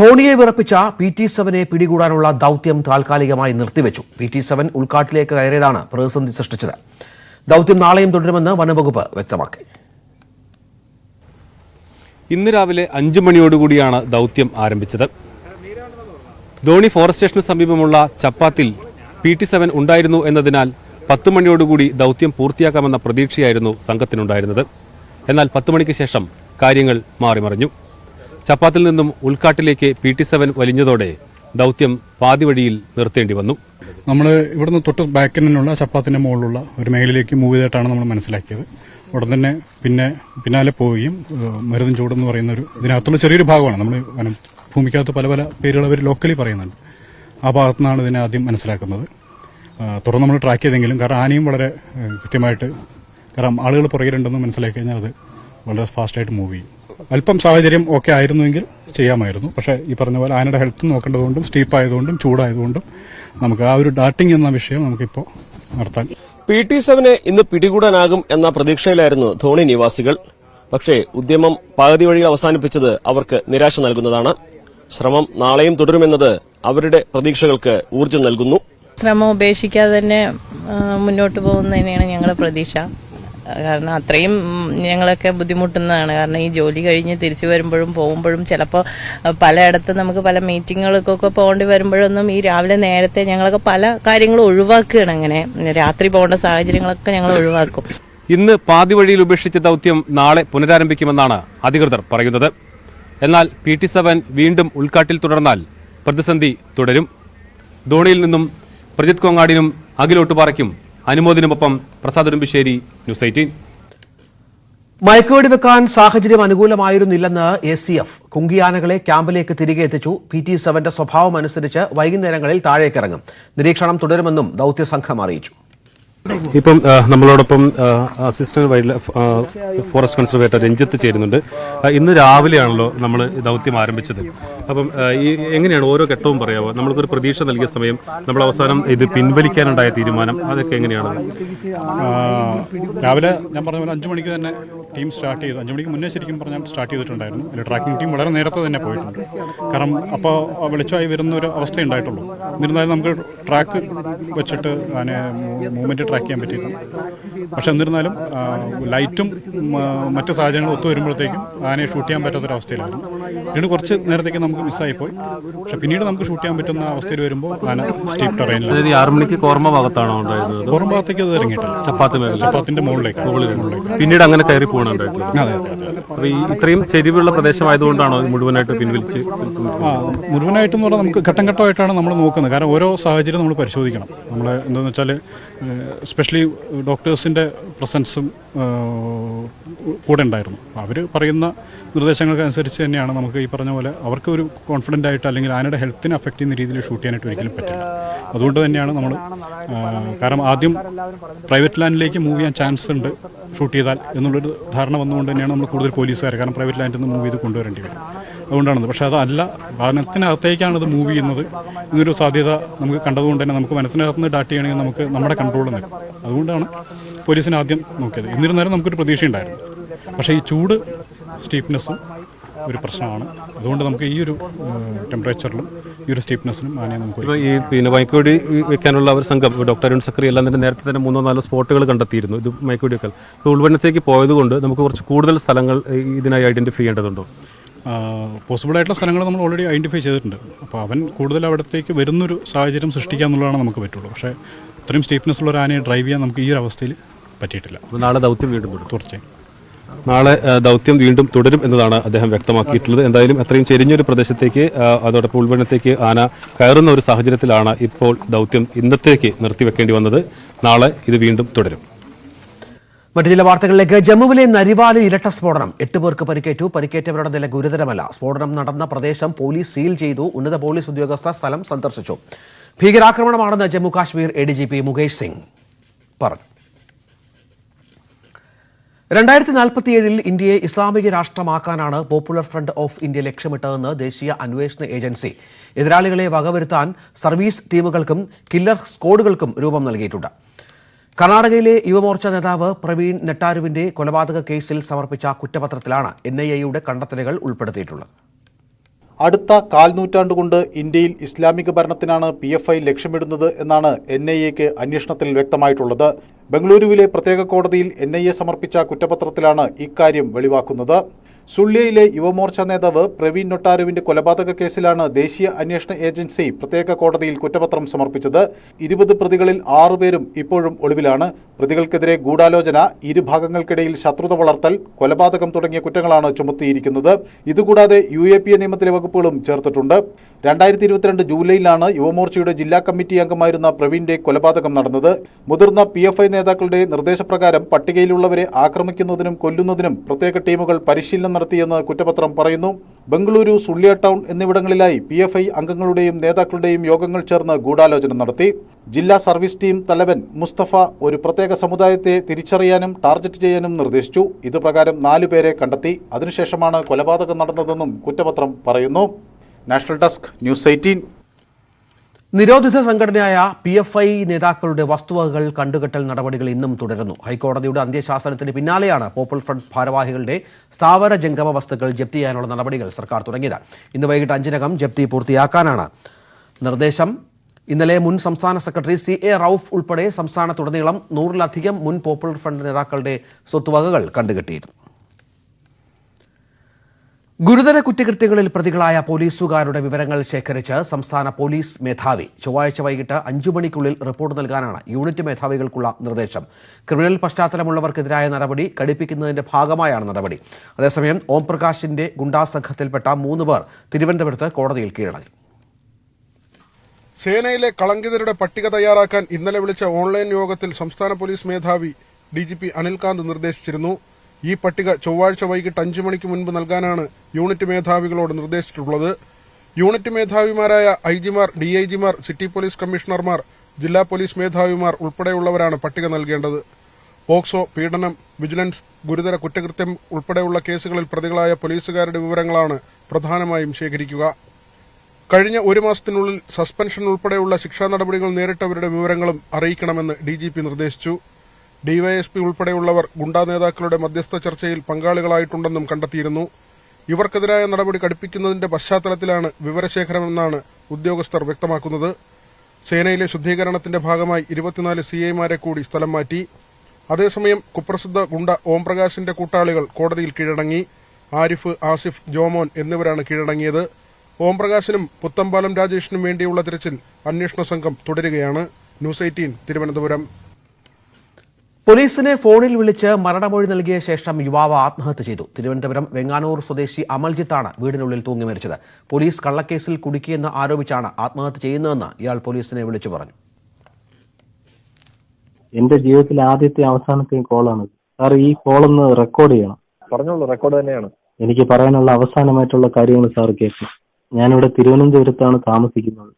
ധോണിയെ വിറപ്പിച്ച P T സെവനെ പിടികൂടാനുള്ള ദൗത്യം താൽക്കാലികമായി നിർത്തിവെച്ചു. പി ടി സെവൻ ഉൾക്കാട്ടിലേക്ക് കയറിയതാണ് പ്രതിസന്ധി സൃഷ്ടിച്ചത്. ദൗത്യം നാളെയും തുടരുമെന്ന് വനംവകുപ്പ് വ്യക്തമാക്കി. ഇന്ന് രാവിലെ അഞ്ചു മണിയോടുകൂടിയാണ് ദൗത്യം ആരംഭിച്ചത്. ധോണി ഫോറസ്റ്റ് സ്റ്റേഷന് സമീപമുള്ള ചപ്പാത്തിൽ പി ടി സെവൻ ഉണ്ടായിരുന്നു എന്നതിനാൽ പത്ത് മണിയോടുകൂടി ദൗത്യം പൂർത്തിയാക്കാമെന്ന പ്രതീക്ഷയായിരുന്നു സംഘത്തിനുണ്ടായിരുന്നത്. എന്നാൽ പത്ത് മണിക്ക് ശേഷം കാര്യങ്ങൾ മാറിമറിഞ്ഞു. ചപ്പാത്തിൽ നിന്നും ഉൾക്കാട്ടിലേക്ക് പി ടി സെവൻ വലിഞ്ഞതോടെ ദൗത്യം പാതിവഴിയിൽ നിർത്തേണ്ടി വന്നു. നമ്മൾ ഇവിടുന്ന് തൊട്ട് ബാക്കിനുള്ള ചപ്പാത്തിന്റെ മുകളിലുള്ള ഒരു മേഖലയിലേക്ക് മൂവ് ചെയ്തിട്ടാണ് നമ്മൾ മനസ്സിലാക്കിയത്. ഉടൻ തന്നെ പിന്നെ പിന്നാലെ പോവുകയും മരുന്നും ചൂടെന്ന് പറയുന്ന ഒരു ഇതിനകത്തുള്ള ചെറിയൊരു ഭാഗമാണ്. നമ്മൾ ഭൂമിക്കകത്ത് പല പല പേരുകൾ അവർ ലോക്കലി പറയുന്നുണ്ട്. ആ ഭാഗത്തു നിന്നാണ് ഇതിനെ ആദ്യം മനസ്സിലാക്കുന്നത്. തുടർന്ന് നമ്മൾ ട്രാക്ക് ചെയ്തെങ്കിലും കാരണം ആനയും വളരെ കൃത്യമായിട്ട് കാരണം ആളുകൾ പുറകിലുണ്ടെന്ന് മനസ്സിലാക്കി കഴിഞ്ഞാൽ അത് വളരെ ഫാസ്റ്റായിട്ട് മൂവ് ചെയ്യും. അല്പം സാഹചര്യം ഒക്കെ ആയിരുന്നുവെങ്കിൽ ചെയ്യാമായിരുന്നു. പക്ഷേ ഈ പറഞ്ഞ പോലെ ആനയുടെ ഹെൽത്ത് നോക്കേണ്ടതുകൊണ്ടും സ്റ്റീപ്പ് ആയതുകൊണ്ടും ചൂടായതുകൊണ്ടും നമുക്ക് ആ ഒരു ഡാർട്ടിംഗ് എന്ന വിഷയം നമുക്കിപ്പോൾ നടത്താൻ പി ടി സെവനെ ഇന്ന് പിടികൂടാനാകും എന്ന പ്രതീക്ഷയിലായിരുന്നു ധോണി നിവാസികൾ. പക്ഷേ ഉദ്യമം പകുതി വഴിയിൽ അവസാനിപ്പിച്ചത് അവർക്ക് നിരാശ നൽകുന്നതാണ്. ശ്രമം നാളെയും തുടരുമെന്നത് അവരുടെ പ്രതീക്ഷകൾക്ക് ഊർജം നൽകുന്നു. ശ്രമം ഉപേക്ഷിക്കാതെ തന്നെ മുന്നോട്ട് പോകുന്നതിനെയാണ് ഞങ്ങളുടെ പ്രതീക്ഷ. കാരണം അത്രയും ഞങ്ങളൊക്കെ ബുദ്ധിമുട്ടുന്നതാണ്. കാരണം ഈ ജോലി കഴിഞ്ഞ് തിരിച്ചു വരുമ്പോഴും പോകുമ്പോഴും ചിലപ്പോൾ പലയിടത്ത് നമുക്ക് പല മീറ്റിങ്ങുകൾക്കൊക്കെ പോകേണ്ടി വരുമ്പോഴൊന്നും ഈ രാവിലെ നേരത്തെ ഞങ്ങളൊക്കെ പല കാര്യങ്ങളും ഒഴിവാക്കുകയാണ് അങ്ങനെ. രാത്രി പോകേണ്ട സാഹചര്യങ്ങളൊക്കെ ഞങ്ങൾ ഒഴിവാക്കും. ഇന്ന് പാതി വഴിയിൽ ഉപേക്ഷിച്ച ദൗത്യം നാളെ പുനരാരംഭിക്കുമെന്നാണ് അധികൃതർ പറയുന്നത്. എന്നാൽ പി ടി സെവൻ വീണ്ടും ഉൾക്കാട്ടിൽ തുടർന്നാൽ പ്രതിസന്ധി തുടരും. ധോണിയിൽ നിന്നും പ്രജിത് കൊങ്ങാടിനും അഖിലോട്ടുപാറയ്ക്കും അനുമോദിനുമൊപ്പം പ്രസാദ് ഉടുമ്പിശ്ശേരി ന്യൂസ് എയ്റ്റീൻ. മയക്കുവെടി വെക്കാൻ സാഹചര്യം അനുകൂലമായിരുന്നില്ലെന്ന് എ സി എഫ്. കുങ്കിയാനകളെ ക്യാമ്പിലേക്ക് തിരികെ എത്തിച്ചു. പി ടി സെവന്റെ സ്വഭാവം അനുസരിച്ച് വൈകുന്നേരങ്ങളിൽ താഴേക്കിറങ്ങും. നിരീക്ഷണം തുടരുമെന്നും ദൌത്യസംഘം അറിയിച്ചു. ഇപ്പം നമ്മളോടൊപ്പം assistant wild life forest conservator Ranjith ചേരുന്നുണ്ട്. ഇന്ന് രാവിലെയാണല്ലോ നമ്മൾ ദൗത്യം ആരംഭിച്ചത്. അപ്പം ഈ എങ്ങനെയാണ് ഓരോ ഘട്ടവും പറയാമോ നമ്മൾക്കൊരു പ്രതീക്ഷ നൽകിയ സമയം നമ്മൾ അവസാനം ഇത് പിൻവലിക്കാനുണ്ടായ തീരുമാനം അതൊക്കെ എങ്ങനെയാണ് രാവിലെ ഞാൻ പറഞ്ഞ പോലെ അഞ്ചു മണിക്ക് തന്നെ ടീം സ്റ്റാർട്ട് ചെയ്ത്. അഞ്ചു മണിക്ക് മുന്നേ ശരിക്കും പറഞ്ഞാൽ സ്റ്റാർട്ട് ചെയ്തിട്ടുണ്ടായിരുന്നു. അതിൽ ട്രാക്കിംഗ് ടീം വളരെ നേരത്തെ തന്നെ പോയിട്ടുണ്ട്. കാരണം അപ്പോൾ വെളിച്ചമായി വരുന്ന ഒരു അവസ്ഥ ഉണ്ടായിട്ടുള്ളൂ. എന്നിരുന്നാലും നമുക്ക് ട്രാക്ക് വെച്ചിട്ട് അതിനെ മൂവ്മെന്റ് ട്രാക്ക് ചെയ്യാൻ പറ്റിയില്ല പക്ഷെ എന്നിരുന്നാലും ലൈറ്റും മറ്റു സാഹചര്യങ്ങളും ഒത്തു വരുമ്പോഴത്തേക്കും ആനയെ ഷൂട്ട് ചെയ്യാൻ പറ്റാത്തൊരവസ്ഥയിലായിരുന്നു പിന്നീട് കുറച്ച് നേരത്തേക്ക് നമുക്ക് മിസ്സായി പോയി. പക്ഷെ പിന്നീട് നമുക്ക് ഷൂട്ട് ചെയ്യാൻ പറ്റുന്ന അവസ്ഥയിൽ വരുമ്പോൾ ആന സ്റ്റീപ്പ് ടെറൈനിൽ ആറു മണിക്ക് കോർമ ഭാഗത്താണോ ഉണ്ടായിരുന്നത്? കോർമ ഭാഗത്തേക്ക് അത് ഇറങ്ങിയിട്ടില്ല. ചപ്പാത്തി ചപ്പാത്തിന്റെ മുകളിലേക്ക്. മുകളിലേക്ക്. പിന്നീട് അങ്ങനെ കയറി പോകണുണ്ടായിട്ടുള്ളത് അതെ അതെ അതെ അപ്പൊ ഈ ഇത്രയും ചെരിവുള്ള പ്രദേശമായതുകൊണ്ടാണോ മുഴുവനായിട്ട് പിൻവലിച്ച് മുഴുവനായിട്ടും എന്ന് പറഞ്ഞാൽ നമുക്ക് ഘട്ടം ഘട്ടമായിട്ടാണ് നമ്മൾ നോക്കുന്നത്. കാരണം ഓരോ സാഹചര്യം നമ്മൾ പരിശോധിക്കണം. നമ്മൾ എന്താണെന്ന് വെച്ചാൽ സ്പെഷ്യലി ഡോക്ടേഴ്സിന്റെ പ്രസൻസും കൂടെ ഉണ്ടായിരുന്നു. അവർ പറയുന്ന നിർദ്ദേശങ്ങൾക്ക് അനുസരിച്ച് തന്നെയാണ് നമുക്ക് ഈ പറഞ്ഞ പോലെ അവർക്ക് ഒരു കോൺഫിഡന്റ് ആയിട്ട് അല്ലെങ്കിൽ ആനയുടെ ഹെൽത്തിനെ അഫക്റ്റ് ചെയ്യുന്ന രീതിയിൽ ഷൂട്ട് ചെയ്യാനായിട്ട് ഒരിക്കലും പറ്റില്ല. അതുകൊണ്ട് തന്നെയാണ് നമ്മൾ കാരണം ആദ്യം പ്രൈവറ്റ് ലാൻഡിലേക്ക് മൂവ് ചെയ്യാൻ ചാൻസ് ഉണ്ട് ഷൂട്ട് ചെയ്താൽ എന്നുള്ളൊരു ധാരണ വന്നുകൊണ്ട് തന്നെയാണ് നമ്മൾ കൂടുതൽ പോലീസുകാർ കാരണം പ്രൈവറ്റ് ലാൻഡിൽ നിന്ന് മൂവ് ചെയ്ത് കൊണ്ടുവരേണ്ടി വരും. അതുകൊണ്ടാണത്. പക്ഷേ അതല്ല വാഹനത്തിനകത്തേക്കാണ് ഇത് മൂവ് ചെയ്യുന്നത്. എന്നൊരു സാധ്യത നമുക്ക് കണ്ടതുകൊണ്ട് തന്നെ നമുക്ക് മനസ്സിനകത്ത് നിന്ന് ഡാറ്റ് ചെയ്യണമെങ്കിൽ നമുക്ക് നമ്മുടെ കൺട്രോളിൽ നിൽക്കും അതുകൊണ്ടാണ് പോലീസിനെ ആദ്യം നോക്കിയത്. എന്നിരുന്നാലും നമുക്കൊരു പ്രതീക്ഷയുണ്ടായിരുന്നു പക്ഷേ ഈ ചൂട് സ്റ്റീപ്നെസ്സും ഒരു പ്രശ്നമാണ്. അതുകൊണ്ട് നമുക്ക് ഈ ഒരു ടെമ്പറേച്ചറിലും ഈ ഒരു സ്റ്റീപ്നെസ്സിനും ആനയെ നമുക്ക് ഈ പിന്നെ മയക്കുവെടി വെക്കാനുള്ള ഒരു സംഘം ഡോക്ടർ അരുൺ സക്രി എല്ലാം തന്നെ നേരത്തെ തന്നെ മൂന്നോ നാലോ സ്പോട്ടുകൾ കണ്ടെത്തിയിരുന്നു. ഇത് മയക്കുവെടി വെക്കൽ ഉൾവനത്തേക്ക് പോയതുകൊണ്ട് നമുക്ക് കുറച്ച് കൂടുതൽ സ്ഥലങ്ങൾ ഇതിനായി ഐഡന്റിഫൈ ചെയ്യേണ്ടതുണ്ടോ? പോസിബിൾ ആയിട്ടുള്ള സ്ഥലങ്ങൾ നമ്മൾ ഓൾറെഡി ഐഡന്റിഫൈ ചെയ്തിട്ടുണ്ട്. അപ്പോൾ അവൻ കൂടുതൽ അവിടത്തേക്ക് വരുന്നൊരു സാഹചര്യം സൃഷ്ടിക്കുക എന്നുള്ളതാണ് നമുക്ക് പറ്റുള്ളൂ. പക്ഷേ ഇത്രയും സ്റ്റീപ്നെസ് ഉള്ള ഒരു ആനയെ ഡ്രൈവ് ചെയ്യാൻ നമുക്ക് ഈ ഒരു അവസ്ഥയിൽ പറ്റിയിട്ടില്ല. നാളെ ദൗത്യം വീണ്ടും തീർച്ചയായും. നാളെ ദൗത്യം വീണ്ടും തുടരും എന്നതാണ് അദ്ദേഹം വ്യക്തമാക്കിയിട്ടുള്ളത്. എന്തായാലും അത്രയും ചെരിഞ്ഞൊരു പ്രദേശത്തേക്ക് അതോടൊപ്പം ഉൾവനത്തേക്ക് ആന കയറുന്ന ഒരു സാഹചര്യത്തിലാണ് ഇപ്പോൾ ദൗത്യം ഇന്നത്തേക്ക് നിർത്തിവെക്കേണ്ടി വന്നത്. നാളെ ഇത് വീണ്ടും തുടരും. മറ്റു ചില വാർത്തകളിലേക്ക്. ജമ്മുവിലെ നരിവാലി ഇരട്ട സ്ഫോടനം. എട്ട് പേർക്ക് പരിക്കേറ്റു. പരിക്കേറ്റവരുടെ നില ഗുരുതരമല്ല. സ്ഫോടനം നടന്ന പ്രദേശം പോലീസ് സീൽ ചെയ്തു. ഉന്നത പോലീസ് ഉദ്യോഗസ്ഥ സ്ഥലം സന്ദർശിച്ചു. ഭീകരാക്രമണമാണെന്ന് Jammu Kashmir A D G P Mukesh Singh പറഞ്ഞു. രണ്ടായിരത്തി നാൽപ്പത്തിയേഴിൽ ഇന്ത്യയെ ഇസ്ലാമിക രാഷ്ട്രമാക്കാനാണ് പോപ്പുലർ ഫ്രണ്ട് ഓഫ് ഇന്ത്യ ലക്ഷ്യമിട്ടതെന്ന് ദേശീയ അന്വേഷണ ഏജൻസി. എതിരാളികളെ വകവരുത്താൻ സർവീസ് ടീമുകൾക്കും കില്ലർ സ്ക്വാഡുകൾക്കും രൂപം നൽകിയിട്ടുണ്ട്. കർണാടകയിലെ യുവമോർച്ച നേതാവ് പ്രവീൺ നെട്ടാരുവിന്റെ കൊലപാതക കേസിൽ സമർപ്പിച്ച കുറ്റപത്രത്തിലാണ് എൻ ഐ എയുടെ കണ്ടെത്തലുകൾ ഉൾപ്പെടുത്തിയിട്ടുള്ളത്. അടുത്ത കാൽനൂറ്റാണ്ടുകൊണ്ട് ഇന്ത്യയിൽ ഇസ്ലാമിക ഭരണത്തിനാണ് പി എഫ് ഐ ലക്ഷ്യമിടുന്നത് എന്നാണ് എൻ ഐ എക്ക് അന്വേഷണത്തിൽ വ്യക്തമായിട്ടുള്ളത്. ബംഗളൂരുവിലെ പ്രത്യേക കോടതിയിൽ എൻ ഐ എ സമർപ്പിച്ച കുറ്റപത്രത്തിലാണ് ഇക്കാര്യം വെളിവാക്കുന്നത്. സുള്ളിയയിലെ യുവമോർച്ച നേതാവ് പ്രവീൺ നൊട്ടാരുവിന്റെ കൊലപാതക കേസിലാണ് ദേശീയ അന്വേഷണ ഏജൻസി പ്രത്യേക കോടതിയിൽ കുറ്റപത്രം സമർപ്പിച്ചത്. ഇരുപത് പ്രതികളിൽ ആറുപേരും ഇപ്പോഴും ഒളിവിലാണ്. പ്രതികൾക്കെതിരെ ഗൂഢാലോചന ഇരുഭാഗങ്ങൾക്കിടയിൽ ശത്രുത വളർത്തൽ കൊലപാതകം തുടങ്ങിയ കുറ്റങ്ങളാണ് ചുമത്തിയിരിക്കുന്നത്. ഇതുകൂടാതെ യു എ പി എ നിയമത്തിലെ വകുപ്പുകളും ചേർത്തിട്ടുണ്ട്. രണ്ടായിരത്തി ഇരുപത്തിരണ്ട് ജൂലൈയിലാണ് യുവമോർച്ചയുടെ ജില്ലാ കമ്മിറ്റി അംഗമായിരുന്ന പ്രവീണിന്റെ കൊലപാതകം നടന്നത്. മുതിർന്ന പി എഫ് ഐ നേതാക്കളുടെ നിർദ്ദേശപ്രകാരം പട്ടികയിലുള്ളവരെ ആക്രമിക്കുന്നതിനും കൊല്ലുന്നതിനും പ്രത്യേക ടീമുകൾ പരിശീലനം നടത്തിയെന്ന് കുറ്റപത്രം പറയുന്നു. ബംഗളൂരു സുള്ളിയ ടൗൺ എന്നിവിടങ്ങളിലായി പി എഫ് ഐ അംഗങ്ങളുടെയും നേതാക്കളുടെയും യോഗങ്ങൾ ചേർന്ന് ഗൂഢാലോചന നടത്തി. ജില്ലാ സർവീസ് ടീം തലവൻ മുസ്തഫ ഒരു പ്രത്യേക സമുദായത്തെ തിരിച്ചറിയാനും ടാർഗറ്റ് ചെയ്യാനും നിർദ്ദേശിച്ചു. ഇതുപ്രകാരം നാലുപേരെ കണ്ടെത്തി. അതിനുശേഷമാണ് കൊലപാതകം നടന്നതെന്നും കുറ്റപത്രം പറയുന്നു. National desk news eighteen. നിരോധിത സംഘടനയായ പി എഫ് ഐ നേതാക്കളുടെ വസ്തുവകകൾ കണ്ടുകെട്ടൽ നടപടികൾ ഇന്നും തുടരുന്നു. ഹൈക്കോടതിയുടെ അന്ത്യശാസനത്തിന് പിന്നാലെയാണ് പോപ്പുലർ ഫ്രണ്ട് ഭാരവാഹികളുടെ സ്ഥാവര ജംഗമ വസ്തുക്കൾ ജപ്തി ചെയ്യാനുള്ള നടപടികൾ സർക്കാർ തുടങ്ങിയത്. ഇന്ന് വൈകിട്ട് അഞ്ചിനകം ജപ്തി പൂർത്തിയാക്കാനാണ് നിർദ്ദേശം. ഇന്നലെ മുൻ സംസ്ഥാന സെക്രട്ടറി സി എ റൌഫ് ഉൾപ്പെടെ സംസ്ഥാനത്തുടനീളം നൂറിലധികം മുൻ പോപ്പുലർ ഫ്രണ്ട് നേതാക്കളുടെ സ്വത്തുവകകൾ കണ്ടുകെട്ടിയിരുന്നു. ഗുരുതര കുറ്റകൃത്യങ്ങളിൽ പ്രതികളായ പോലീസുകാരുടെ വിവരങ്ങൾ ശേഖരിച്ച് സംസ്ഥാന പോലീസ് മേധാവി ചൊവ്വാഴ്ച വൈകിട്ട് അഞ്ചു മണിക്കുള്ളിൽ റിപ്പോർട്ട് നൽകാനാണ് യൂണിറ്റ് മേധാവികൾക്കുള്ള നിർദ്ദേശം. ക്രിമിനൽ പശ്ചാത്തലമുള്ളവർക്കെതിരായ നടപടി കടുപ്പിക്കുന്നതിന്റെ ഭാഗമായാണ് നടപടി. അതേസമയം ഓം പ്രകാശിന്റെ ഗുണ്ടാ സംഘത്തിൽപ്പെട്ട മൂന്ന് പേർ തിരുവനന്തപുരത്ത് കോടതിയിൽ കീഴടങ്ങി. സേനയിലെ കളങ്കിതരുടെ പട്ടിക തയ്യാറാക്കാൻ ഇന്നലെ വിളിച്ച ഓൺലൈൻ യോഗത്തിൽ സംസ്ഥാന പോലീസ് മേധാവി ഡി അനിൽകാന്ത് നിർദ്ദേശിച്ചിരുന്നു. ഈ പട്ടിക ചൊവ്വാഴ്ച വൈകിട്ട് അഞ്ചു മണിക്ക് മുൻപ് നൽകാനാണ് യൂണിറ്റ് മേധാവികളോട് നിർദ്ദേശിച്ചിട്ടുള്ളത്. യൂണിറ്റ് മേധാവിമാരായ ഐ ജിമാർ ഡി ഐ ജിമാർ സിറ്റി പോലീസ് കമ്മീഷണർമാർ ജില്ലാ പോലീസ് മേധാവിമാർ ഉൾപ്പെടെയുള്ളവരാണ് പട്ടിക നൽകേണ്ടത്. പോക്സോ പീഡനം വിജിലൻസ് ഗുരുതര കുറ്റകൃത്യം ഉൾപ്പെടെയുള്ള കേസുകളിൽ പ്രതികളായ പോലീസുകാരുടെ വിവരങ്ങളാണ് പ്രധാനമായും ശേഖരിക്കുക. കഴിഞ്ഞ ഒരു മാസത്തിനുള്ളിൽ സസ്പെൻഷൻ ഉൾപ്പെടെയുള്ള ശിക്ഷാ നടപടികൾ നേരിട്ടവരുടെ വിവരങ്ങളും അറിയിക്കണമെന്ന് ഡിജിപി നിർദ്ദേശിച്ചു. ഡിവൈഎസ്പി ഉൾപ്പെടെയുള്ളവർ ഗുണ്ടാ നേതാക്കളുടെ മധ്യസ്ഥ ചർച്ചയിൽ പങ്കാളികളായിട്ടുണ്ടെന്നും കണ്ടെത്തിയിരുന്നു. ഇവർക്കെതിരായ നടപടി കടുപ്പിക്കുന്നതിന്റെ പശ്ചാത്തലത്തിലാണ് വിവരശേഖരമെന്നാണ് ഉദ്യോഗസ്ഥർ വ്യക്തമാക്കുന്നത്. സേനയിലെ ശുദ്ധീകരണത്തിന്റെ ഭാഗമായി ഇരുപത്തിനാല് സി ഐമാരെ കൂടി സ്ഥലം മാറ്റി. അതേസമയം കുപ്രസിദ്ധ ഗുണ്ട ഓംപ്രകാശിന്റെ കൂട്ടാളികൾ കോടതിയിൽ കീഴടങ്ങി. ആരിഫ് ആസിഫ് ജോമോൻ എന്നിവരാണ് കീഴടങ്ങിയത്. ഓംപ്രകാശിനും പുത്തമ്പാലം രാജേഷിനും വേണ്ടിയുള്ള തിരച്ചിൽ അന്വേഷണ സംഘം തുടരുകയാണ്. News eighteen Thiruvananthapuram. പോലീസിനെ ഫോണിൽ വിളിച്ച് മരണമൊഴി നൽകിയ ശേഷം യുവാവ് ആത്മഹത്യ ചെയ്തു. തിരുവനന്തപുരം വെങ്ങാനൂർ സ്വദേശി അമൽജിത്താണ് വീടിനുള്ളിൽ തൂങ്ങി മരിച്ചത്. പോലീസ് കള്ളക്കേസിൽ കുടുക്കിയെന്ന് ആരോപിച്ചാണ് ആത്മഹത്യ ചെയ്യുന്നതെന്ന് ഇയാൾ പോലീസിനെ വിളിച്ചു പറഞ്ഞു. എന്റെ ജീവിതത്തിലെ ആദ്യത്തെ അവസാനത്തെ കോളാണ്. സാർ ഈ കോൾ ഒന്ന് റെക്കോർഡ് ചെയ്യണം. പറഞ്ഞോളൂ റെക്കോർഡ് തന്നെയാണ്. എനിക്ക് പറയാനുള്ള അവസാനമായിട്ടുള്ള കാര്യങ്ങൾ സാർ കേൾക്കും ഞാനിവിടെ തിരുവനന്തപുരത്താണ് താമസിക്കുന്നത്.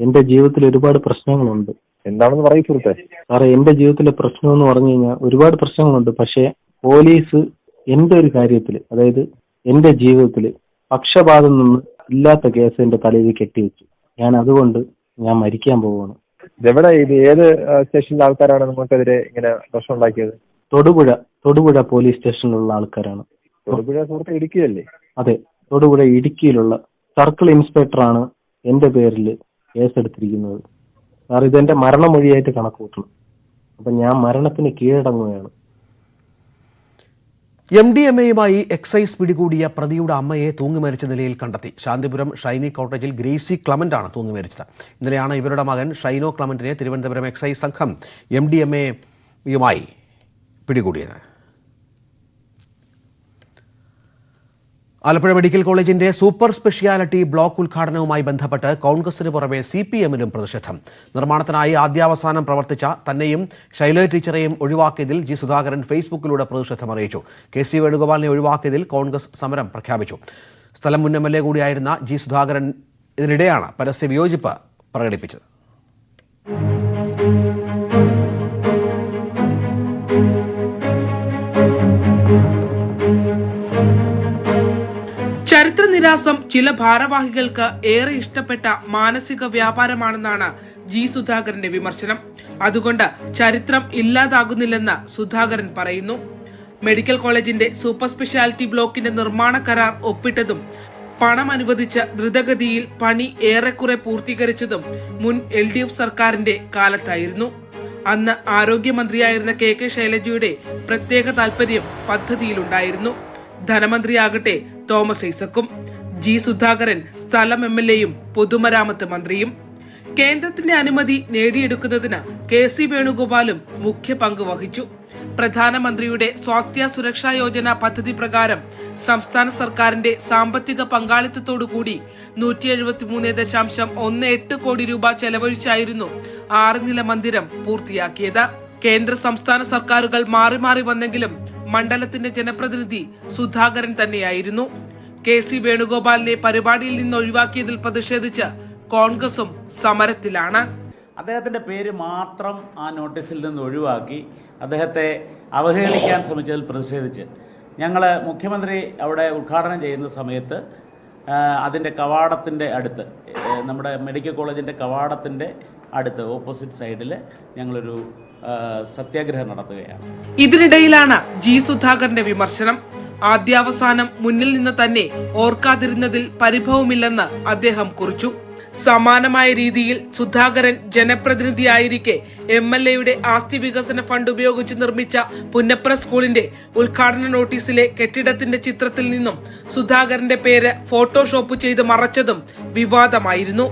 എന്റെ ജീവിതത്തിൽ ഒരുപാട് പ്രശ്നങ്ങളുണ്ട്. എന്താണെന്ന് പറയൂ സുഹൃത്തെ. സാറേ എന്റെ ജീവിതത്തിലെ പ്രശ്നം എന്ന് പറഞ്ഞു കഴിഞ്ഞാൽ ഒരുപാട് പ്രശ്നങ്ങളുണ്ട്. പക്ഷേ പോലീസ് എന്റെ ഒരു കാര്യത്തിൽ അതായത് എന്റെ ജീവിതത്തിൽ പക്ഷപാതം നിന്ന് ഇല്ലാത്ത കേസ് എന്റെ തലയിൽ കെട്ടിവെച്ചു. ഞാൻ അതുകൊണ്ട് ഞാൻ മരിക്കാൻ പോവാണ് ഇതെവിടെ ഇത്? ഏത് സ്റ്റേഷനിലെ ആൾക്കാരാണ് നിങ്ങൾക്കെതിരെ ഇങ്ങനെ പ്രശ്നം ഉണ്ടാക്കിയത്? തൊടുപുഴ തൊടുപുഴ പോലീസ് സ്റ്റേഷനിലുള്ള ആൾക്കാരാണ്. തൊടുപുഴ സുഹൃത്ത് ഇടുക്കിയല്ലേ അതെ തൊടുപുഴ ഇടുക്കിയിലുള്ള സർക്കിൾ ഇൻസ്പെക്ടറാണ് എന്റെ പേരിൽ കേസെടുത്തിരിക്കുന്നത്. സാർ ഇതെന്റെ മരണമൊഴിയായിട്ട് കണക്ക് കൂട്ടണം അപ്പൊ ഞാൻ മരണത്തിന് കീഴടങ്ങുകയാണ്. എം ഡി എം എയുമായി എക്സൈസ് പിടികൂടിയ പ്രതിയുടെ അമ്മയെ തൂങ്ങി മരിച്ച നിലയിൽ കണ്ടെത്തി. ശാന്തിപുരം ഷൈനി കോട്ടേജിൽ ഗ്രേസി ക്ലമന്റ് ആണ് തൂങ്ങി മരിച്ചത് ഇന്നലെയാണ് ഇവരുടെ മകൻ ഷൈനോ ക്ലമന്റിനെ തിരുവനന്തപുരം എക്സൈസ് സംഘം എം ഡി എം എയുമായി പിടികൂടിയത്. ആലപ്പുഴ മെഡിക്കൽ കോളേജിന്റെ സൂപ്പർ സ്പെഷ്യാലിറ്റി ബ്ലോക്ക് ഉദ്ഘാടനവുമായി ബന്ധപ്പെട്ട് കോൺഗ്രസിന് പുറമെ സി പി എമ്മിലും പ്രതിഷേധം. നിർമ്മാണത്തിനായി ആദ്യാവസാനം പ്രവർത്തിച്ച തന്നെയും ശൈല ടീച്ചറെയും ഒഴിവാക്കിയതിൽ ജി സുധാകരൻ ഫേസ്ബുക്കിലൂടെ പ്രതിഷേധം അറിയിച്ചു. കെ സി വേണുഗോപാലിനെ ഒഴിവാക്കിയതിൽ കോൺഗ്രസ് സമരം പ്രഖ്യാപിച്ചു. സ്ഥലം മുൻ എം എൽ എ കൂടിയായിരുന്ന ജി സുധാകരൻ ഇതിനിടെയാണ് പരസ്യ വിയോജിപ്പ് പ്രകടിപ്പിച്ചത്. ചരിത്രനിരാസം ചില ഭാരവാഹികൾക്ക് ഏറെ ഇഷ്ടപ്പെട്ട മാനസിക വ്യാപാരമാണെന്നാണ് ജി സുധാകരന്റെ വിമർശനം. അതുകൊണ്ട് ചരിത്രം ഇല്ലാതാകുന്നില്ലെന്ന് സുധാകരൻ പറയുന്നു. മെഡിക്കൽ കോളേജിന്റെ സൂപ്പർ സ്പെഷ്യാലിറ്റി ബ്ലോക്കിന്റെ നിർമ്മാണ കരാർ ഒപ്പിട്ടതും പണം അനുവദിച്ച് ദ്രുതഗതിയിൽ പണി ഏറെക്കുറെ പൂർത്തീകരിച്ചതും മുൻ എൽ ഡി എഫ് സർക്കാരിന്റെ കാലത്തായിരുന്നു. അന്ന് ആരോഗ്യമന്ത്രിയായിരുന്ന കെ കെ ശൈലജയുടെ പ്രത്യേക താൽപര്യം പദ്ധതിയിലുണ്ടായിരുന്നു. ധനമന്ത്രിയാകട്ടെ തോമസ് ഐസക്കും ജി സുധാകരൻ സ്ഥലം എം എൽ എയും പൊതുമരാമത്ത് മന്ത്രിയും. കേന്ദ്രത്തിന്റെ അനുമതി നേടിയെടുക്കുന്നതിന് കെ സി വേണുഗോപാലും മുഖ്യ പങ്ക് വഹിച്ചു. പ്രധാനമന്ത്രിയുടെ സ്വാസ്ഥ്യ സുരക്ഷാ യോജന പദ്ധതി പ്രകാരം സംസ്ഥാന സർക്കാരിന്റെ സാമ്പത്തിക പങ്കാളിത്തത്തോടുകൂടി നൂറ്റി എഴുപത്തിമൂന്ന് ദശാംശം ഒന്ന് എട്ട് കോടി രൂപ ചെലവഴിച്ചായിരുന്നു ആറ് നില മന്ദിരം പൂർത്തിയാക്കിയത്. കേന്ദ്ര സംസ്ഥാന സർക്കാരുകൾ മാറി മാറി വന്നെങ്കിലും മണ്ഡലത്തിന്റെ ജനപ്രതിനിധി സുധാകരൻ തന്നെയായിരുന്നു. കെ സി വേണുഗോപാലിനെ പരിപാടിയിൽ നിന്ന് ഒഴിവാക്കിയതിൽ പ്രതിഷേധിച്ച് കോൺഗ്രസും സമരത്തിലാണ്. അദ്ദേഹത്തിന്റെ പേര് മാത്രം ആ നോട്ടീസിൽ നിന്ന് ഒഴിവാക്കി അദ്ദേഹത്തെ അവഹേളിക്കാൻ ശ്രമിച്ചതിൽ പ്രതിഷേധിച്ച് ഞങ്ങൾ മുഖ്യമന്ത്രി അവിടെ ഉദ്ഘാടനം ചെയ്യുന്ന സമയത്ത് അതിന്റെ കവാടത്തിന്റെ അടുത്ത് നമ്മുടെ മെഡിക്കൽ കോളേജിന്റെ കവാടത്തിന്റെ അടുത്ത് ഓപ്പോസിറ്റ് സൈഡിൽ ഞങ്ങളൊരു സത്യാഗ്രഹം നടത്തുകയാണ്. ഇതിനിടയിലാണ് ജി സുധാകരന്റെ വിമർശനം. ആദ്യാവസാനം മുന്നിൽ നിന്ന് തന്നെ ഓർക്കാതിരുന്നതിൽ പരിഭവമില്ലെന്ന് അദ്ദേഹം കുറിച്ചു. സമാനമായ രീതിയിൽ സുധാകരൻ ജനപ്രതിനിധിയായിരിക്കെ എം എൽ എയുടെ ആസ്തി വികസന ഫണ്ട് ഉപയോഗിച്ച് നിർമ്മിച്ച പുന്നപ്ര സ്കൂളിന്റെ ഉദ്ഘാടന നോട്ടീസിലെ കെട്ടിടത്തിന്റെ ചിത്രത്തിൽ നിന്നും സുധാകരന്റെ പേര് ഫോട്ടോഷോപ്പ് ചെയ്ത് മറച്ചതും വിവാദമായിരുന്നു.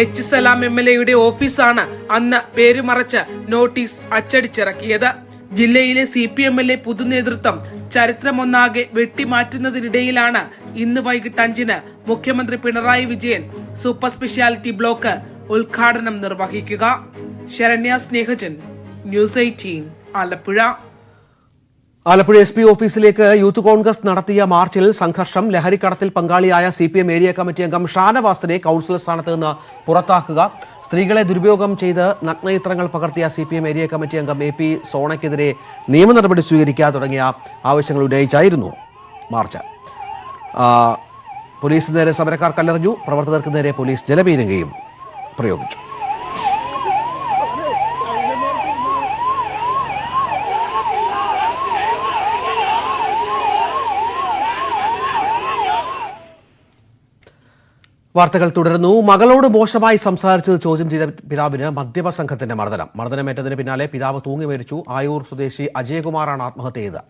എച്ച് സലാം എം എൽ എയുടെ ഓഫീസാണ് അന്ന് പേരുമറച്ച് നോട്ടീസ് അച്ചടിച്ചിറക്കിയത്. ജില്ലയിലെ C P M L A പുതുനേതൃത്വം ചരിത്രമൊന്നാകെ വെട്ടിമാറ്റുന്നതിനിടയിലാണ് ഇന്ന് വൈകിട്ട് അഞ്ചിന് മുഖ്യമന്ത്രി Pinarayi Vijayan super speciality block ഉദ്ഘാടനം നിർവഹിക്കുക. Saranya Snehajan news eighteen Alappuzha. Alappuzha S P ഓഫീസിലേക്ക് യൂത്ത് കോൺഗ്രസ് നടത്തിയ മാർച്ചിൽ സംഘർഷം ലഹരിക്കടത്തിൽ പങ്കാളിയായ C P M area committee അംഗം ഷാനവാസിനെ കൌൺസിലർ സ്ഥാനത്ത് നിന്ന് പുറത്താക്കുക. സ്ത്രീകളെ ദുരുപയോഗം ചെയ്ത് നഗ്നചിത്രങ്ങൾ പകർത്തിയ C P M area committee അംഗം എ പി സോണയ്ക്കെതിരെ നിയമ നടപടി സ്വീകരിക്കുക തുടങ്ങിയ ആവശ്യങ്ങൾ ഉന്നയിച്ചായിരുന്നു മാർച്ച്. പോലീസിന് നേരെ സമരക്കാർ കല്ലെറിഞ്ഞു. പ്രവർത്തകർക്ക് നേരെ പോലീസ് ജലപീരങ്കയും പ്രയോഗിച്ചു. വാർത്തകൾ തുടരുന്നു. മകളോട് മോശമായി സംസാരിച്ചത് ചോദ്യം ചെയ്ത പിതാവിന് മദ്യപ സംഘത്തിന്റെ മർദ്ദനം. മർദ്ദനമേറ്റതിന് പിന്നാലെ പിതാവ് തൂങ്ങി മരിച്ചു. ആയൂർ സ്വദേശി അജയകുമാറാണ് ആത്മഹത്യ ചെയ്തത്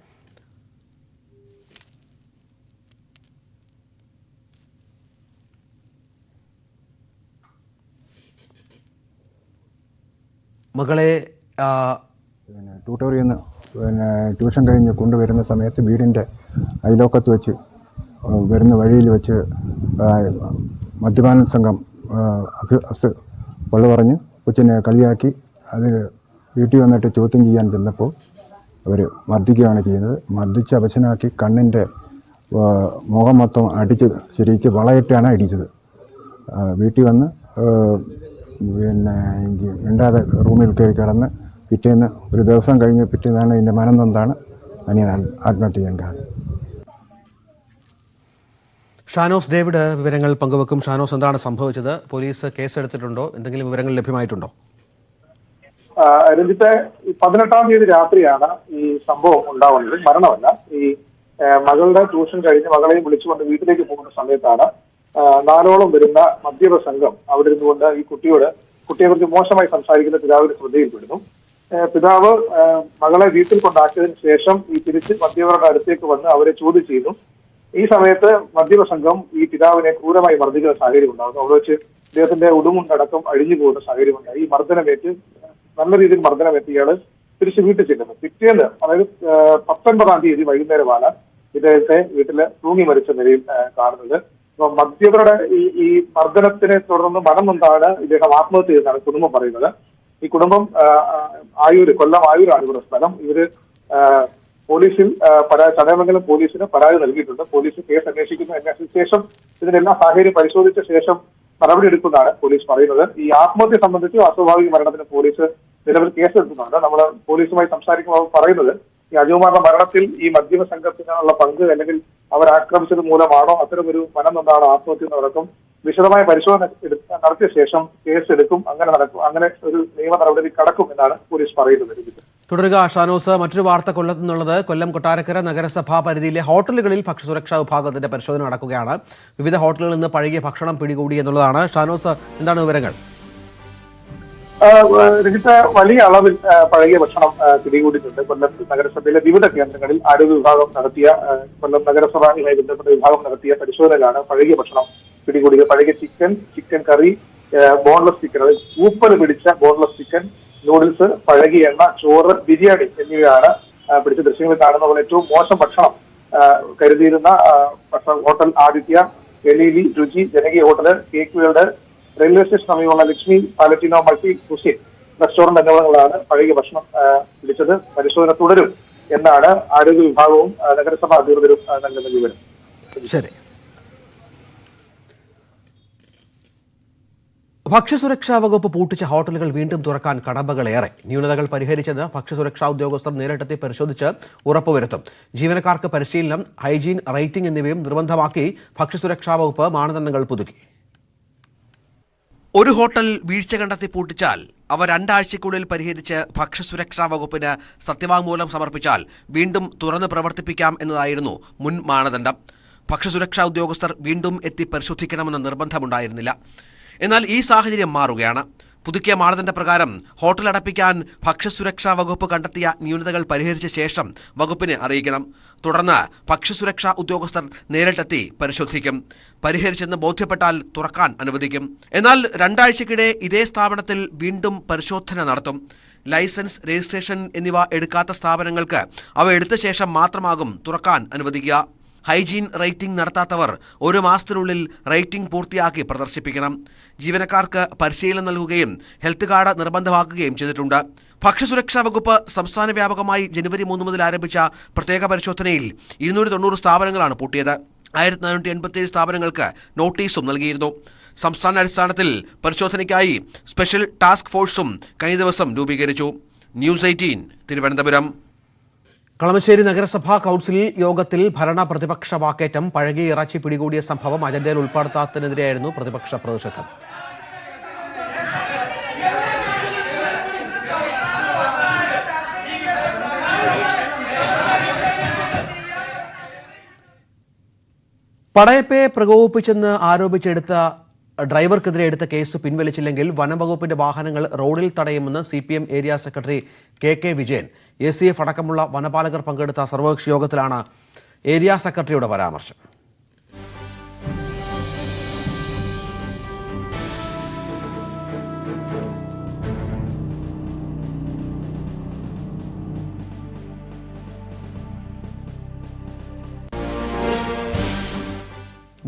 മകളെ ട്യൂട്ടോറിയിൽ നിന്ന് പിന്നെ ട്യൂഷൻ കഴിഞ്ഞ് കൊണ്ടുവരുന്ന സമയത്ത് വീടിന്റെ അയലോക്കത്ത് വെച്ച് വരുന്ന വഴിയിൽ വെച്ച് മദ്യപാന സംഘം പള്ളു പറഞ്ഞ് കൊച്ചിനെ കളിയാക്കി അത് വീട്ടിൽ വന്നിട്ട് ചോദ്യം ചെയ്യാൻ ചെന്നപ്പോൾ അവർ മർദ്ദിക്കുകയാണ് ചെയ്യുന്നത്. മർദ്ദിച്ച് അവശനാക്കി കണ്ണിന്റെ മുഖം മൊത്തം അടിച്ച് ശരിക്ക് വളയിട്ടാണ് അടിച്ചത് വീട്ടിൽ വന്ന് പിന്നെ എനിക്ക് മിണ്ടാതെ റൂമിൽ കയറി കിടന്ന് പിറ്റേന്ന് ഒരു ദിവസം കഴിഞ്ഞ് പിറ്റേന്നാണ് മനം തന്നാണ് അനിയൻ ആത്മ- ആത്മഹത്യ ചെയ്യാൻ കാരണം. ഷാനോസ് ഡേവിഡ് വിവരങ്ങൾ പങ്കുവെക്കും. ഷാനോസ് എന്താണ് സംഭവിച്ചത്? പോലീസ് കേസെടുത്തിട്ടുണ്ടോ? എന്തെങ്കിലും വിവരങ്ങൾ ലഭ്യമായിട്ടുണ്ടോ? രഞ്ജിത്തെ പതിനെട്ടാം തീയതി രാത്രിയാണ് ഈ സംഭവം ഉണ്ടാവുന്നത്. മരണമല്ല. ഈ മകളുടെ ട്യൂഷൻ കഴിഞ്ഞ് മകളെയും വിളിച്ചുകൊണ്ട് വീട്ടിലേക്ക് പോകുന്ന സമയത്താണ് നാലോളം വരുന്ന മദ്യപ സംഘം അവിടെ ഇരുന്നുകൊണ്ട് ഈ കുട്ടിയോട് കുട്ടിയെ കുറിച്ച് മോശമായി സംസാരിക്കുന്ന പിതാവിന്റെ ശ്രദ്ധയിൽപ്പെടുന്നു പിതാവ് മകളെ വീട്ടിൽ കൊണ്ടാക്കിയതിനു ശേഷം ഈ തിരിച്ച് മദ്യപരുടെ അടുത്തേക്ക് വന്ന് അവരെ ചോദ്യം ചെയ്യുന്നു. ഈ സമയത്ത് മദ്യപ സംഘം ഈ പിതാവിനെ ക്രൂരമായി മർദ്ദിക്കുന്ന സാഹചര്യം ഉണ്ടാകുന്നു. അവിടെ വെച്ച് ഇദ്ദേഹത്തിന്റെ ഉടുമുണ്ടടക്കം അഴിഞ്ഞു പോകുന്ന സാഹചര്യമുണ്ടായി ഈ മർദ്ദനമേറ്റ് നല്ല രീതിയിൽ മർദ്ദനമേറ്റ് ഇയാൾ തിരിച്ച് വീട്ടിൽ ചെല്ലുന്നു. പിറ്റേന്ന് അതായത് പത്തൊൻപതാം തീയതി വൈകുന്നേരമാണ് ഇദ്ദേഹത്തെ വീട്ടിൽ തൂങ്ങി മരിച്ച നിലയിൽ കാണുന്നത്. അപ്പൊ മദ്യപരുടെ ഈ ഈ മർദ്ദനത്തിനെ തുടർന്ന് മനം നൊന്താണ് ഇദ്ദേഹം ആത്മഹത്യ ചെയ്തെന്നാണ് കുടുംബം പറയുന്നത്. ഈ കുടുംബം ആയൂര് കൊല്ലം ആയൂരാണ് ഇവരുടെ സ്ഥലം. ഇവർ പോലീസിൽ പരാതി പരാ ചടയമംഗലം പോലീസിന് പരാതി നൽകിയിട്ടുണ്ട്. പോലീസ് കേസ് അന്വേഷിക്കുന്നു അന്വേഷിച്ച ശേഷം ഇതിനെല്ലാം സാഹചര്യം പരിശോധിച്ച ശേഷം നടപടി നടപടിയെടുക്കുന്നതാണ് പോലീസ് പറയുന്നത്. ഈ ആത്മഹത്യ സംബന്ധിച്ച് അസ്വാഭാവിക മരണത്തിന് പോലീസ് നിലവിൽ കേസെടുക്കുന്നുണ്ട്. നമ്മൾ പോലീസുമായി സംസാരിക്കുമ്പോൾ പറയുന്നത് ഈ അജുകുമാറിന്റെ മരണത്തിൽ ഈ മധ്യമ സംഘത്തിനുള്ള പങ്ക് അല്ലെങ്കിൽ അവർ ആക്രമിച്ചത് മൂലമാണോ അത്തരമൊരു മനം നിന്നാണോ ആത്മഹത്യ എന്നതടക്കം വിശദമായ പരിശോധന നടത്തിയ ശേഷം കേസ് എടുക്കും അങ്ങനെ നടക്കും. അങ്ങനെ ഒരു നിയമ നടപടി കടക്കും എന്നാണ് പോലീസ് പറയുന്നത്. തുടരുക ഷാനോസ് മറ്റൊരു വാർത്ത കൊല്ലത്ത് നിന്നുള്ളത് കൊല്ലം കൊട്ടാരക്കര നഗരസഭാ പരിധിയിലെ ഹോട്ടലുകളിൽ ഭക്ഷ്യസുരക്ഷാ വിഭാഗത്തിന്റെ പരിശോധന നടക്കുകയാണ്. വിവിധ ഹോട്ടലുകളിൽ നിന്ന് പഴകിയ ഭക്ഷണം പിടികൂടി എന്നുള്ളതാണ്. ഷാനോസ് എന്താണ് വിവരങ്ങൾ? രജിത്ത് വലിയ അളവിൽ പഴകിയ ഭക്ഷണം പിടികൂടിയിട്ടുണ്ട്. കൊല്ലം നഗരസഭയിലെ വിവിധ കേന്ദ്രങ്ങളിൽ ആരോഗ്യ വിഭാഗം നടത്തിയ കൊല്ലം നഗരസഭയുമായി ബന്ധപ്പെട്ട വിഭാഗം നടത്തിയ പരിശോധനയിലാണ് പഴകിയ ഭക്ഷണം പിടികൂടിയത്. പഴകിയ chicken chicken curry boneless chicken അതായത് കൂപ്പൽ പിടിച്ച ബോൺലെസ് ചിക്കൻ നൂഡിൽസ് പഴകിയ എണ്ണ ചോറ് ബിരിയാണി എന്നിവയാണ് പിടിച്ച ദൃശ്യങ്ങളിൽ കാണുന്ന പോലെ ഏറ്റവും മോശം ഭക്ഷണം കരുതിയിരുന്ന hotel Aditya എലീലി Ruchi Janakeeya hotel cake world railway station സമീപമുള്ള ലക്ഷ്മി പാലറ്റിനോ മൾട്ടി കുസിൻ റെസ്റ്റോറന്റ് എന്നിവിടങ്ങളാണ് പഴകിയ ഭക്ഷണം പിടിച്ചത്. പരിശോധന തുടരും എന്നാണ് ആരോഗ്യ വിഭാഗവും നഗരസഭാ അധികൃതരും നൽകുന്ന വിവരം. ശരി. ഭക്ഷ്യസുരക്ഷാ വകുപ്പ് പൂട്ടിച്ച ഹോട്ടലുകൾ വീണ്ടും തുറക്കാൻ കടമ്പകളേറെ. ന്യൂനതകൾ പരിഹരിച്ചെന്ന് ഭക്ഷ്യസുരക്ഷാ ഉദ്യോഗസ്ഥർ നേരിട്ടെത്തി പരിശോധിച്ച് ഉറപ്പുവരുത്തും. ജീവനക്കാർക്ക് പരിശീലനം ഹൈജീൻ റേറ്റിംഗ് എന്നിവയും നിർബന്ധമാക്കി ഭക്ഷ്യസുരക്ഷാ വകുപ്പ് മാനദണ്ഡങ്ങൾ പുതുക്കി. ഒരു ഹോട്ടൽ വീഴ്ച കണ്ടെത്തി പൂട്ടിച്ചാൽ അവ രണ്ടാഴ്ചയ്ക്കുള്ളിൽ പരിഹരിച്ച് ഭക്ഷ്യസുരക്ഷാ വകുപ്പിന് സത്യവാങ്മൂലം സമർപ്പിച്ചാൽ വീണ്ടും തുറന്ന് പ്രവർത്തിപ്പിക്കാം എന്നതായിരുന്നു മുൻ മാനദണ്ഡം. ഭക്ഷ്യസുരക്ഷാ ഉദ്യോഗസ്ഥർ വീണ്ടും എത്തി പരിശോധിക്കണമെന്ന നിർബന്ധമുണ്ടായിരുന്നില്ല. എന്നാൽ ഈ സാഹചര്യം മാറുകയാണ്. പുതുക്കിയ മാനദണ്ഡ പ്രകാരം ഹോട്ടൽ അടപ്പിക്കാൻ ഭക്ഷ്യസുരക്ഷാ വകുപ്പ് കണ്ടെത്തിയ ന്യൂനതകൾ പരിഹരിച്ച ശേഷം വകുപ്പിനെ അറിയിക്കണം. തുടർന്ന് ഭക്ഷ്യസുരക്ഷാ ഉദ്യോഗസ്ഥർ നേരിട്ടെത്തി പരിശോധിക്കും. പരിഹരിച്ചെന്ന് ബോധ്യപ്പെട്ടാൽ തുറക്കാൻ അനുവദിക്കും. എന്നാൽ രണ്ടാഴ്ചക്കിടെ ഇതേ സ്ഥാപനത്തിൽ വീണ്ടും പരിശോധന നടത്തും. ലൈസൻസ് രജിസ്ട്രേഷൻ എന്നിവ എടുക്കാത്ത സ്ഥാപനങ്ങൾക്ക് അവ എടുത്ത ശേഷം മാത്രമാകും തുറക്കാൻ അനുവദിക്കുക. ഹൈജീൻ റേറ്റിംഗ് നടത്താത്തവർ ഒരു മാസത്തിനുള്ളിൽ റേറ്റിംഗ് പൂർത്തിയാക്കി പ്രദർശിപ്പിക്കണം. ജീവനക്കാർക്ക് പരിശീലനം നൽകുകയും ഹെൽത്ത് കാർഡ് നിർബന്ധമാക്കുകയും ചെയ്തിട്ടുണ്ട്. ഭക്ഷ്യസുരക്ഷാ വകുപ്പ് സംസ്ഥാന വ്യാപകമായി ജനുവരി മൂന്ന് മുതൽ ആരംഭിച്ച പ്രത്യേക പരിശോധനയിൽ ഇരുന്നൂറ്റി തൊണ്ണൂറ് സ്ഥാപനങ്ങളാണ് പൂട്ടിയത്. ആയിരത്തി നാനൂറ്റി എൺപത്തിയേഴ് സ്ഥാപനങ്ങൾക്ക് നോട്ടീസും നൽകിയിരുന്നു. സംസ്ഥാന അടിസ്ഥാനത്തിൽ പരിശോധനയ്ക്കായി സ്പെഷ്യൽ ടാസ്ക് ഫോഴ്സും കഴിഞ്ഞ ദിവസം രൂപീകരിച്ചു. News eighteen Thiruvananthapuram. കളമശ്ശേരി നഗരസഭാ കൗൺസിൽ യോഗത്തിൽ ഭരണ പ്രതിപക്ഷ വാക്കേറ്റം പഴകിയ ഇറച്ചി പിടികൂടിയ സംഭവം അജണ്ടയിൽ ഉൾപ്പെടുത്താത്തതിനെതിരെയായിരുന്നു പ്രതിപക്ഷ പ്രതിഷേധം. പടയപ്പയെ പ്രകോപിപ്പിച്ചെന്ന് ആരോപിച്ചെടുത്ത ഡ്രൈവർക്കെതിരെ എടുത്ത കേസ് പിൻവലിച്ചില്ലെങ്കിൽ വനംവകുപ്പിന്റെ വാഹനങ്ങൾ റോഡിൽ തടയുമെന്ന് C P M area secretary K K Vijayan. A C F അടക്കമുള്ള വനപാലകർ പങ്കെടുത്ത സർവകക്ഷി യോഗത്തിലാണ് ഏരിയ സെക്രട്ടറിയുടെ പരാമർശം.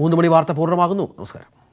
മൂന്ന് മണി വാർത്ത പൂർണമാകുന്നു. നമസ്കാരം.